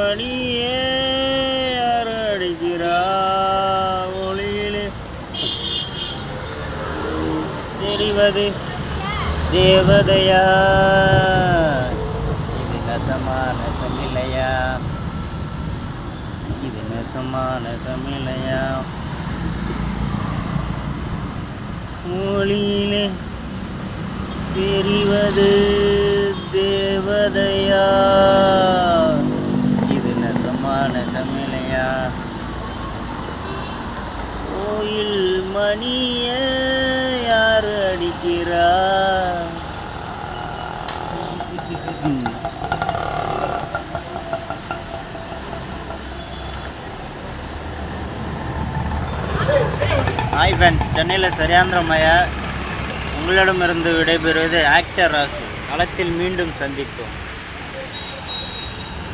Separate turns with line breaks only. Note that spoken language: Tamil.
மணியே யார் ஒளியிலே. தெரிவது தேவதையா? இது நசமான சமிலையா? இது நசமான சமிலையா? ஒளியிலே தெரிவது தேவதையா இது நசமான தமிழையா கோயில் மணிய யார் அடிக்கிறா? ஹாய் ஃபேன் சென்னையில் சரியாந்திரமயா உங்களிடமிருந்து விடைபெறுவது ஆக்டர் ராசு. களத்தில் மீண்டும் சந்திப்போம்.